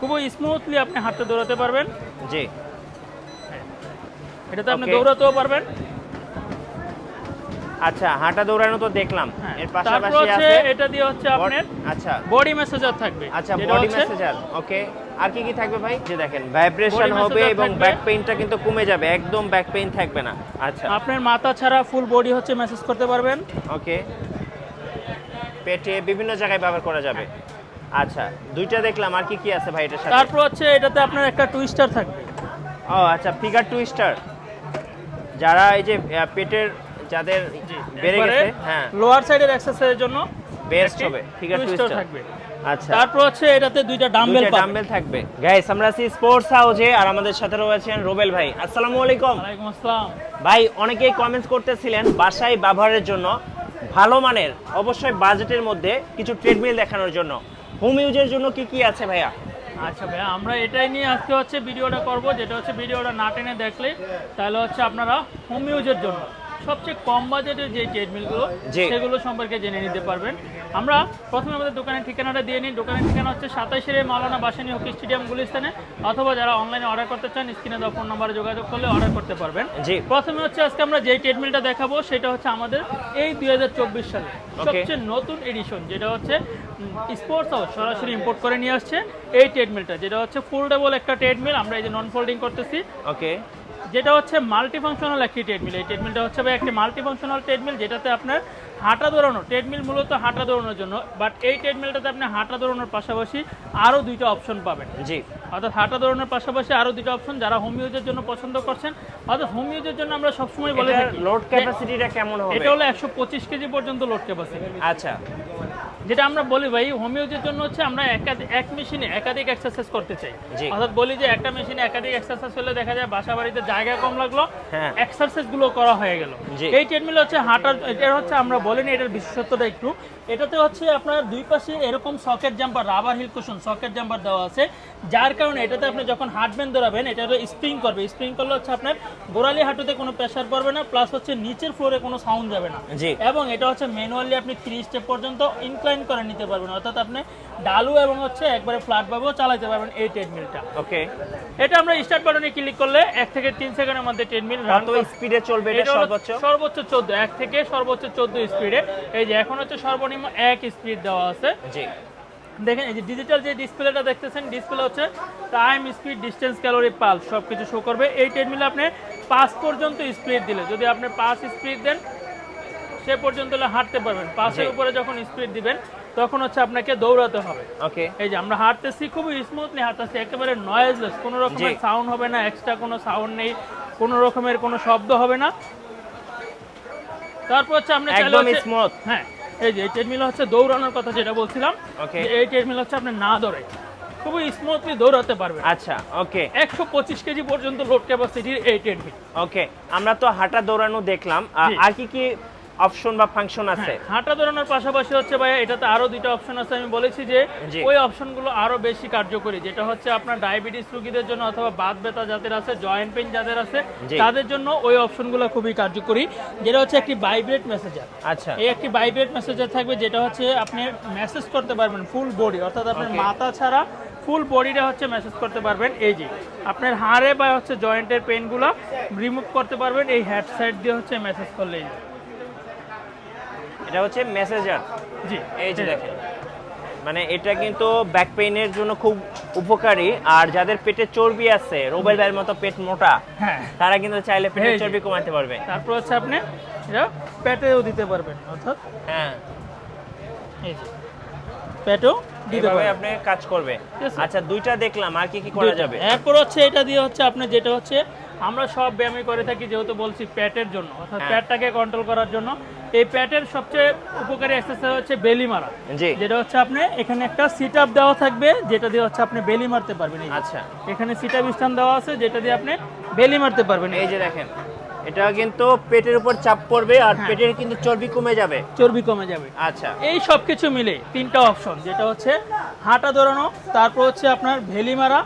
খুবই স্মুথলি আপনি হাঁটতে দৌড়াতে পারবেন। জি। এটাতে আপনি দৌড়াতেও পারবেন। আচ্ছা হাঁটা দৌড়ানো তো দেখলাম। হ্যাঁ এর পাশাপাশি আছে এটা দিয়ে হচ্ছে আপনার আচ্ছা। বডি মেসেজার থাকবে। আচ্ছা বডি মেসেজার ওকে আর কি কি থাকবে ভাই? যে দেখেন ভাইব্রেশন হবে এবং ব্যাক পেইনটা কিন্তু কমে যাবে একদম ব্যাক পেইন থাকবে না। আচ্ছা। আপনার মাথা ছাড়া ফুল বডি হচ্ছে মেসেজ করতে পারবেন। ওকে পেটে বিভিন্ন জায়গায় ব্যবহার করা যাবে। আচ্ছা দুইটা দেখলাম আর কি কি আছে ভাই এটার সাথে? তারপর হচ্ছে এটাতে আপনার একটা টুইস্টার থাকবে। ও আচ্ছা ফিগার টুইস্টার যারা এই যে পেটের যাদের বেড়ে গেছে হ্যাঁ। লোয়ার সাইডের এক্সারসাইজের জন্য বেস্ট হবে ফিগার টুইস্টার থাকবে। আচ্ছা। তারপর হচ্ছে এটাতে দুইটা ডাম্বেল পাবেন ডাম্বেল থাকবে। গাইস আমরা আছি স্পোর্টস হাউসে আর আমাদের সাথে রয়েছেন রোবেল ভাই। আসসালামু আলাইকুম। ওয়ালাইকুম আসসালাম। ভাই অনেকেই কমেন্টস করতেছিলেন বাসায় ব্যবহারের জন্য ভালো মানের অবশ্যই বাজেটের মধ্যে কিছু ট্রেডমিল দেখানোর জন্য। হোম ইউজের জন্য কি কি আছে ভাইয়া? আচ্ছা ভাইয়া, আমরা এটাই নিয়ে আজকে হচ্ছে ভিডিওটা করব, যেটা হচ্ছে ভিডিওটা না টেনে দেখলে, তাহলে হচ্ছে আপনারা হোম ইউজের জন্য। সবচেয়ে কম বাজেটের যে ট্রেডমিলগুলো। সেগুলো সম্পর্কে জেনে নিতে পারবেন। আমরা প্রথমে আমাদের দোকানের ঠিকানাটা দিয়ে নিই। দোকানের ঠিকানা হচ্ছে সাতাইশের মাওলানা বাসানি হকি স্টেডিয়াম গুলিস্তানে অথবা যারা অনলাইনে অর্ডার করতে চান স্ক্রিনে দেওয়া ফোন নাম্বারে যোগাযোগ করলে অর্ডার করতে পারবেন। প্রথমে হচ্ছে আজকে আমরা যেই ট্রেডমিলটা দেখাবো সেটা হচ্ছে আমাদের এই দুই হাজার চব্বিশ সালে সবচেয়ে নতুন এডিশন যেটা হচ্ছে স্পোর্টস হাউস সরাসরি ইম্পোর্ট করে নিয়ে আসছে এই ট্রেডমিলটা যেটা হচ্ছে ফোল্ডেবল একটা ট্রেডমিল আমরা এই যে নন ফোল্ডিং করতেছি। ওকে যেটা হচ্ছে মাল্টি ফাংশনাল একটি ট্রেডমিল এই ট্রেডমিলটা হচ্ছে ভাই একটি মাল্টি ফাংশনাল ট্রেডমিল যেটাতে আপনার হাঁটা দৌড়ানো ট্রেডমিল মূলত হাঁটা দৌড়ানোর জন্য। বাট এই ট্রেডমিলটাতে আপনি হাঁটা দৌড়ানোর পাশাপাশি আরও দুইটা অপশন পাবেন। জি। অর্থাৎ হাঁটা দৌড়ানোর পাশাপাশি আরও দুইটা অপশন যারা হোম ইউজের জন্য পছন্দ করছেন। অর্থাৎ হোম ইউজের জন্য আমরা সবসময় বলে থাকি লোড ক্যাপাসিটিটা কেমন হবে? এটা হলো একশো পঁচিশ কেজি পর্যন্ত লোড ক্যাপাসিটি আচ্ছা। যেটা আমরা বলি ভাই হোম ইউজের জন্য হচ্ছে আমরা এক মেশিনে একাধিক এক্সারসাইজ করতে চাই। অর্থাৎ বলি যে একটা মেশিনে একাধিক এক্সারসাইজ হলে দেখা যায় বাসা বাড়িতে জায়গা কম লাগল হ্যাঁ। এক্সারসাইজগুলো করা হয়ে গেল। এই ট্রেডমিল হচ্ছে হাঁটার এটা হচ্ছে আমরা বলিনি এটার বিশেষত্বটা একটু। এটাতে হচ্ছে আপনার দুই পাশে এরকম socket jumper rubber heel cushion socket jumper দেওয়া আছে যার কারণে এটাতে আপনি যখন হাঁটবেন দৌড়াবেন এটা স্প্রিং করবে। স্প্রিং করলে হচ্ছে আপনার গোড়ালি হাঁটুতে কোনো প্রেশার পড়বে না প্লাস হচ্ছে নিচের ফ্লোরে কোনো সাউন্ড যাবে না। এবং এটা হচ্ছে ম্যানুয়ালি আপনি থ্রি স্টেপ পর্যন্ত ইনক্লাইন করে নিতে পারবেন। অর্থাৎ আপনি ডালু এবং হচ্ছে একবারে ফ্ল্যাট ভাবেও চালাতে পারবেন এই ট্রেডমিলটা ওকে। এটা আমরা স্টার্ট বাটনে ক্লিক করলে এক থেকে তিন সেকেন্ডের মধ্যে ট্রেডমিল রান কত স্পিডে চলবে এটা সর্বোচ্চ? সর্বোচ্চ চোদ্দ এক থেকে সর্বোচ্চ চোদ্দ স্পিডে এই যে এখন হচ্ছে সর্বনিম্ন এক স্পিড দেওয়া আছে। জি। দেখেন এই যে ডিজিটাল যে ডিসপ্লেটা দেখতেছেন ডিসপ্লে হচ্ছে time speed distance calorie pulse সব কিছু শো করবে। এই ট্রেডমিলে আপনি পাঁচ পর্যন্ত স্পিড দিলে যদি আপনি পাঁচ স্পিড দেন সে পর্যন্ত হাঁটতে পারবেন। পাঁচের জি। উপরে যখন স্পিড দিবেন তখন হচ্ছে আপনাকে দৌড়াতে হবে। ওকে। এই যে আমরা হাঁটতেছি খুবই স্মুথলি হাঁটতেছি একেবারে নয়েজলেস কোনো রকমের সাউন্ড হবে না এক্সট্রা কোনো সাউন্ড নেই কোনো রকমের কোনো শব্দ হবে না। তারপর হচ্ছে আমরা একদম স্মুথ হ্যাঁ এই যে এই ট্রেডমিল হচ্ছে দৌড়ানোর কথা যেটা বলছিলাম এই ট্রেডমিল হচ্ছে আপনি না দৌড়ে খুবই স্মুথলি দৌড়াতে পারবেন। আচ্ছা ওকে। একশো পঁচিশ কেজি পর্যন্ত লোড ক্যাপাসিটির এই ট্রেডমিল ওকে আমরা তো হাঁটা দৌড়ানো দেখলাম। আর কি কি অপশন বা ফাংশন আছে। হ্যাঁ, হাঁটা দৌড়ানোর পাশাপাশি হচ্ছে ভাই এটাতে আরও দুইটা অপশন আছে আমি বলেছি যে। ওই অপশনগুলো আরও বেশি কার্যকরী যেটা হচ্ছে আপনার ডায়াবেটিস রোগীদের জন্য অথবা বাত ব্যথা যাদের আছে জয়েন্ট পেইন যাদের আছে তাদের জন্য ওই অপশনগুলো খুবই কার্যকরী যেটা হচ্ছে একটি ভাইব্রেট মেসেজার আচ্ছা। এই একটি ভাইব্রেট মেসেজার থাকবে যেটা হচ্ছে আপনি মেসেজ করতে পারবেন ফুল বডি অর্থাৎ আপনার মাথা ছাড়া ফুল বডিটা হচ্ছে মেসেজ করতে পারবেন এই যে আপনার হাড়ে বা হচ্ছে জয়েন্টের পেনগুলো রিমুভ করতে পারবেন এই হেড সাইড দিয়ে হচ্ছে মেসেজ করলেই। এটা হচ্ছে মেসেজার জি। এই যে দেখেন। মানে এটা কিন্তু ব্যাক পেইনের জন্য খুব উপকারী। আর যাদের পেটে চর্বি আছে রোবেল ভাইয়ের মতো পেট মোটা হ্যাঁ। তারা কিন্তু চাইলে পেটের চর্বি কমাতে পারবে। তারপর হচ্ছে আপনি এটা পেটেও দিতে পারবেন অর্থাৎ হ্যাঁ। এই যে পেটেও দিতে পারবেন। আপনি কাজ করবে। আচ্ছা দুইটা দেখলাম আর কি কি করা যাবে? এরপর হচ্ছে এটা দিয়ে হচ্ছে আপনি যেটা হচ্ছে আমরা সব ব্যায়ামই করে থাকি যেহেতু বলছি প্যাটের জন্য। অর্থাৎ হ্যাঁ। প্যাটটাকে কন্ট্রোল করার জন্য। এই প্যাটের সবচেয়ে উপকারী এক্সারসাইজ হচ্ছে বেলি মারা। যেটা হচ্ছে আপনি এখানে একটা সিট আপ দেওয়া থাকবে যেটা দিয়ে হচ্ছে আপনি বেলি মারতে পারবেন। আচ্ছা। এখানে সিট আপ স্ট্যান্ড দেওয়া আছে যেটা দিয়ে আপনি বেলি মারতে পারবেন। এই যে দেখেন। এটা কিন্তু পেটের উপর চাপ পড়বে আর হ্যাঁ। পেটের কিন্তু চর্বি কমে যাবে। চর্বি কমে যাবে। আচ্ছা। এই সব কিছু মিলে তিনটা অপশন যেটা হচ্ছে হাঁটা দৌড়ানো তারপর হচ্ছে আপনার ভেলি মারা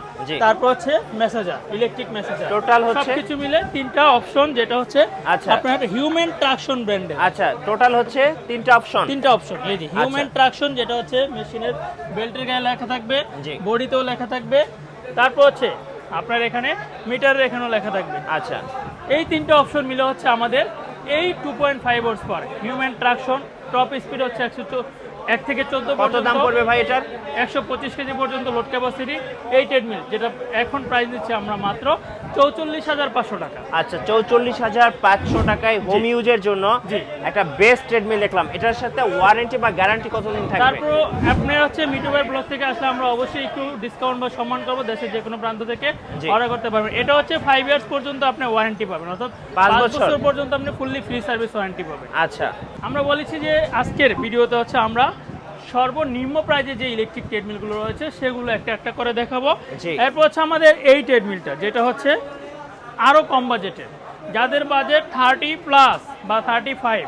তারপর হচ্ছে মেসেজার ইলেকট্রিক মেসেজার টোটাল হচ্ছে? সব কিছু মিলে তিনটা অপশন যেটা হচ্ছে আচ্ছা। আপনার হিউম্যান ট্রাকশন ব্র্যান্ডের আচ্ছা টোটাল হচ্ছে তিনটা অপশন তিনটা অপশন এই যে হিউম্যান ট্রাকশন যেটা হচ্ছে মেশিনের বেল্টের গায়ে লেখা থাকবে। বডিতেও লেখা থাকবে। তারপর হচ্ছে আপনার এখানে মিটারের এখানেও লেখা থাকবে। আচ্ছা। এই তিনটা অপশন মিলে হচ্ছে আমাদের এই two point five horse power human traction top speed হচ্ছে একশো এক থেকে চোদ্দ কত দাম পড়বে ভাই এটার? একশো পঁচিশ কেজি পর্যন্ত লোড ক্যাপাসিটি এই ট্রেডমিল যেটা এখন প্রাইস দিচ্ছি আমরা মাত্র চৌচল্লিশ হাজার পাঁচশো টাকা। আচ্ছা চৌচল্লিশ হাজার পাঁচশো টাকায় হোম ইউজের জন্য একটা বেস্ট ট্রেডমিল দেখলাম। এটার সাথে ওয়ারেন্টি বা গ্যারান্টি কতদিন থাকবে? তারপর আপনার হচ্ছে মিটুবার ব্লক থেকে আসলে আমরা অবশ্যই একটু ডিসকাউন্ট বা সম্মান করব দেশের যে কোনো প্রান্ত থেকে। অর্ডার করতে পারবেন। এটা হচ্ছে ফাইভ ইয়ার্স পর্যন্ত আপনি ওয়ারেন্টি পাবেন অর্থাৎ পাঁচ। বছর। পর্যন্ত আপনি ফুললি ফ্রি সার্ভিস ওয়ারেন্টি পাবেন। আচ্ছা। আমরা বলেছি যে আজকের ভিডিওতে হচ্ছে আমরা সর্বনিম্ন প্রাইজে যে ইলেকট্রিক ট্রেডমিলগুলো রয়েছে সেগুলো একটা একটা করে দেখাবো। এরপর হচ্ছে আমাদের এই ট্রেডমিলটা যেটা হচ্ছে আরও কম বাজেটের যাদের বাজেট থার্টি প্লাস বা থার্টি ফাইভ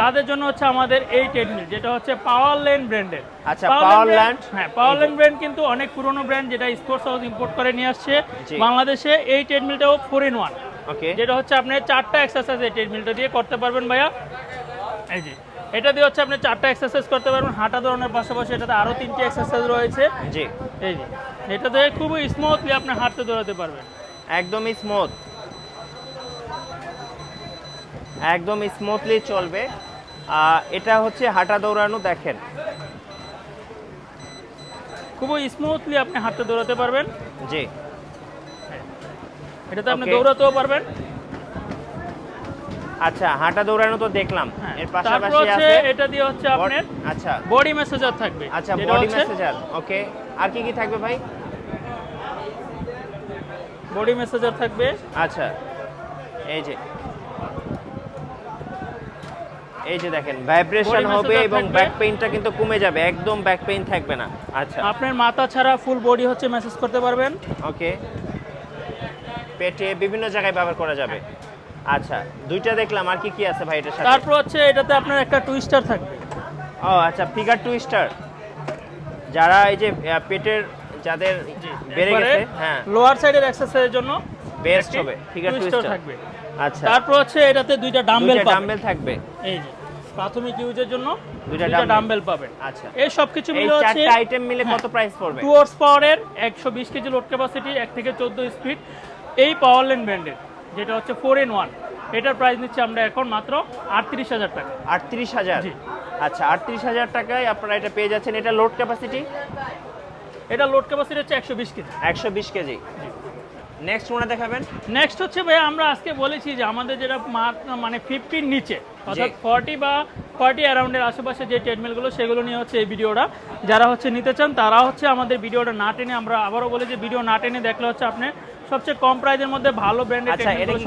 তাদের জন্য হচ্ছে আমাদের এই ট্রেডমিল যেটা হচ্ছে পাওয়ার লেন ব্র্যান্ডের আচ্ছা, Powerland। হ্যাঁ পাওয়ার লেন ব্র্যান্ড কিন্তু অনেক পুরনো ব্র্যান্ড যেটা স্পোর্টস হাউস ইম্পোর্ট করে নিয়ে আসছে। বাংলাদেশে এই ট্রেডমিলটাও ফোর ইন ওয়ান ওকে যেটা হচ্ছে আপনি চারটা এক্সারসাইজ এই ট্রেডমিলটা দিয়ে করতে পারবেন ভাইয়া। এই যে এটা দিয়ে হচ্ছে আপনি চারটা এক্সারসাইজ করতে পারবেন হাঁটা দৌড়ানোর পাশাপাশি এটাতে আরও তিনটি এক্সারসাইজ রয়েছে। জি। এই যে এটাতে খুবই স্মুথলি আপনি হাঁটতে দৌড়াতে পারবেন। একদমই স্মুথ একদম স্মুথলি চলবে। এটা হচ্ছে হাঁটা দৌড়ানো দেখেন। খুবই স্মুথলি আপনি হাঁটতে দৌড়াতে পারবেন। জি। এটাতে আপনি দৌড়াতেও পারবেন। আচ্ছা হাঁটা দৌড়ানো তো দেখলাম। হ্যাঁ এর পাশাপাশি আছে এটা দিয়ে হচ্ছে আপনার আচ্ছা। বডি মেসেজার থাকবে। আচ্ছা বডি মেসেজার ওকে আর কি কি থাকবে ভাই? বডি মেসেজার থাকবে। আচ্ছা এই যে। এই যে দেখেন ভাইব্রেশন হবে এবং ব্যাক পেইনটা কিন্তু কমে যাবে একদম ব্যাক পেইন থাকবে না। আচ্ছা। আপনার মাথা ছাড়া ফুল বডি হচ্ছে মেসেজ করতে পারবেন। ওকে পেটে বিভিন্ন জায়গায় ব্যবহার করা যাবে। আচ্ছা দুইটা দেখলাম আর কি কি আছে ভাই এটার সাথে? তারপর হচ্ছে এটাতে আপনার একটা টুইস্টার থাকবে। ও আচ্ছা ফিগার টুইস্টার যারা এই যে পেটের যাদের বেড়ে গেছে হ্যাঁ। লোয়ার সাইডের এক্সারসাইজের জন্য বেস্ট হবে ফিগার টুইস্টার থাকবে। আচ্ছা। তারপর হচ্ছে এটাতে দুইটা ডাম্বেল পাবেন। ডাম্বেল থাকবে। এই যে প্রাথমিক ইউজের জন্য দুইটা ডাম্বেল পাবেন। আচ্ছা। এই সব কিছু মিলে হচ্ছে চারটা আইটেম মিলে হ্যাঁ, কত প্রাইস পড়বে? টু হর্স পাওয়ারের একশো বিশ কেজি লোড ক্যাপাসিটি এক থেকে চোদ্দ স্পিড এই পাওয়ার লেন ব্র্যান্ডের যেটা হচ্ছে ফোর ইন ওয়ান এটার প্রাইস নিচ্ছে আমরা এখন মাত্র আটত্রিশ হাজার টাকা। আটত্রিশ হাজার। আচ্ছা আটত্রিশ হাজার টাকায় আপনারা এটা পেয়ে যাচ্ছেন। এটা লোড ক্যাপাসিটি এটা লোড ক্যাপাসিটি হচ্ছে একশো বিশ কেজি। একশো বিশ কেজি। নেক্সট মনে দেখাবেন। নেক্সট হচ্ছে ভাই আমরা আজকে বলেছি যে আমাদের যেটা মাত্র মানে ফিফটির নিচে অর্থাৎ ফর্টি বা ফর্টি অ্যারাউন্ডের আশেপাশে যে ট্রেডমিলগুলো সেগুলো নিয়ে হচ্ছে এই ভিডিওটা যারা হচ্ছে নিতে চান তারা হচ্ছে আমাদের ভিডিওটা না টেনে আমরা আবারও বলি যে ভিডিও না টেনে দেখলে হচ্ছে আপনি সবচেয়ে কম প্রাইজের মধ্যে ভালো ব্র্যান্ডের আচ্ছা, এটা কি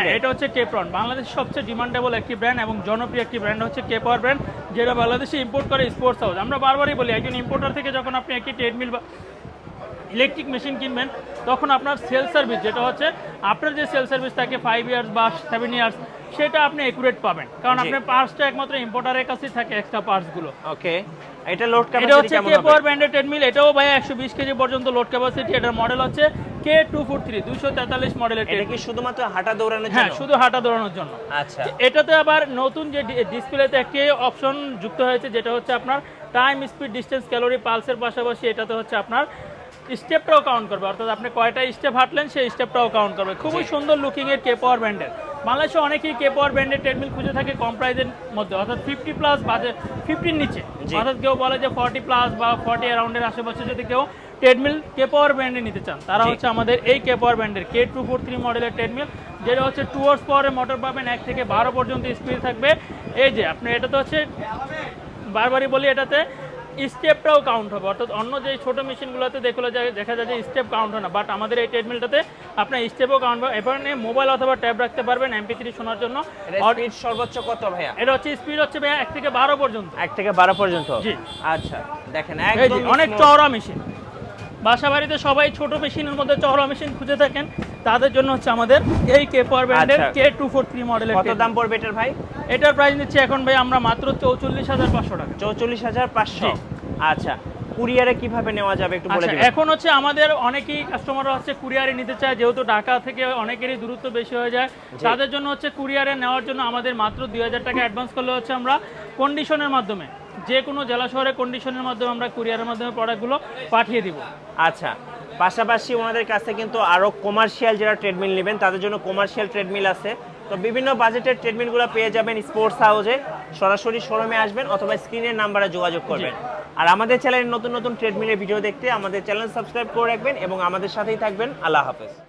এর? এটা হচ্ছে কেপ্রন বাংলাদেশের সবচেয়ে ডিমান্ডেবল একটি ব্র্যান্ড এবং জনপ্রিয় একটি ব্র্যান্ড হচ্ছে কে পাওয়ার ব্র্যান্ড যেটা বাংলাদেশে ইম্পোর্ট করে স্পোর্টস হাউস আমরা বারবারই বলি একজন ইম্পোর্টার থেকে যখন আপনি একটি ট্রেডমিল বা ইলেকট্রিক মেশিন কিনবেন তখন আপনার সেল সার্ভিস যেটা হচ্ছে আপনার যে সেল সার্ভিস থাকে ফাইভ ইয়ার্স বা সেভেন ইয়ার্স সেটা আপনি একুরেট পাবেন কারণ। আপনার পার্টসটা একমাত্র ইম্পোর্টারের কাছেই থাকে এক্সট্রা পার্টসগুলো ওকে এটা লোড এটা ক্যাপাসিটি হচ্ছে কেমন কে হবে পাওয়ার ব্র্যান্ডের ট্রেডমিল এটাও ভাই একশো বিশ কেজি পর্যন্ত লোড ক্যাপাসিটি এটার মডেল হচ্ছে কে টু ফোর থ্রি দুশো তেতাল্লিশ মডেলের এটা কি শুধুমাত্র হাঁটা দৌড়ানোর হ্যাঁ শুধু হাঁটা দৌড়ানোর জন্য। আচ্ছা। এটাতে আবার নতুন যে ডিসপ্লেতে একটি অপশন যুক্ত হয়েছে যেটা হচ্ছে আপনার টাইম স্পিড ডিস্টেন্স ক্যালোরি পালসের পাশাপাশি এটাতে হচ্ছে আপনার স্টেপটাও কাউন্ট করবে। অর্থাৎ আপনি কয়টা স্টেপ হাঁটলেন সেই স্টেপটাও কাউন্ট করবে। খুবই সুন্দর লুকিং এর কে পাওয়ার ব্র্যান্ডের বাংলাদেশে অনেকেই কে পাওয়ার ব্র্যান্ডের ট্রেডমিল খুঁজে থাকে কম প্রাইজের মধ্যে। অর্থাৎ ফিফটি প্লাস বাজে ফিফটির নিচে। অর্থাৎ কেউ বলে যে ফর্টি প্লাস বা ফর্টি অ্যারাউন্ডের আশেপাশে যদি কেউ ট্রেডমিল কে পাওয়ার ব্র্যান্ডে নিতে চান। তারা হচ্ছে আমাদের এই কে পাওয়ার ব্র্যান্ডের কে টু ফোর থ্রি মডেলের ট্রেডমিল যেটা হচ্ছে টু আওয়ার্স পাওয়ারের মোটর পাবেন এক থেকে বারো পর্যন্ত স্পিড থাকবে। এই যে আপনি এটা তো হচ্ছে বারবারই বলি এটাতে স্টেপটাও কাউন্ট হবে। অর্থাৎ অন্য যে ছোট মেশিনগুলোতে দেখলে যায় দেখা যায় যে স্টেপ কাউন্ট হয় না। বাট আমাদের এই ট্রেডমিলটাতে আপনার স্টেপও কাউন্ট হবে। এখানে মোবাইল অথবা ট্যাব রাখতে পারবেন এমপি থ্রি শোনার জন্য। স্পিড সর্বোচ্চ কত ভাইয়া? এটা হচ্ছে স্পিড হচ্ছে ভাইয়া এক থেকে বারো পর্যন্ত। এক থেকে বারো পর্যন্ত? জি। আচ্ছা দেখেন অনেক চওড়া মেশিন। বাসা বাড়িতে সবাই ছোট মেশিনের মধ্যে চওড়া মেশিন খুঁজে থাকেন। তাদের জন্য হচ্ছে আমাদের এই কে পাওয়ার ব্র্যান্ডের। কে টু ফোর থ্রি মডেলের কত দাম পড়বে এটার ভাই? এটার প্রাইস নিচ্ছে এখন ভাই আমরা মাত্র চৌচল্লিশ হাজার পাঁচশো টাকা। চৌচল্লিশ হাজার পাঁচশো। আচ্ছা কুরিয়ারে কীভাবে নেওয়া যাবে একটু বলে আচ্ছা দিবেন? এখন হচ্ছে আমাদের অনেকেই কাস্টমাররা হচ্ছে কুরিয়ারে নিতে চায় যেহেতু ঢাকা থেকে অনেকেরই দূরত্ব বেশি হয়ে যায়। তাদের জন্য হচ্ছে কুরিয়ারে নেওয়ার জন্য আমাদের মাত্র দুই হাজার টাকা অ্যাডভান্স করলে হচ্ছে আমরা কন্ডিশনের মাধ্যমে যে কোনো জেলা শহরে কন্ডিশনের মাধ্যমে আমরা কুরিয়ারের মাধ্যমে প্রোডাক্টগুলো পাঠিয়ে দিব। আচ্ছা পাশাপাশি ওনাদের কাছে কিন্তু আরও কমার্শিয়াল যারা ট্রেডমিল নেবেন তাদের জন্য কমার্শিয়াল ট্রেডমিল আছে। তো বিভিন্ন বাজেটের ট্রেডমিলগুলো পেয়ে যাবেন স্পোর্টস হাউসে সরাসরি শোরুমে আসবেন অথবা স্ক্রিনের নাম্বারে যোগাযোগ করবেন। আর আমাদের চ্যানেলের নতুন নতুন ট্রেডমিলের ভিডিও দেখতে আমাদের চ্যানেল সাবস্ক্রাইব করে রাখবেন এবং আমাদের সাথেই থাকবেন। আল্লাহ হাফেজ।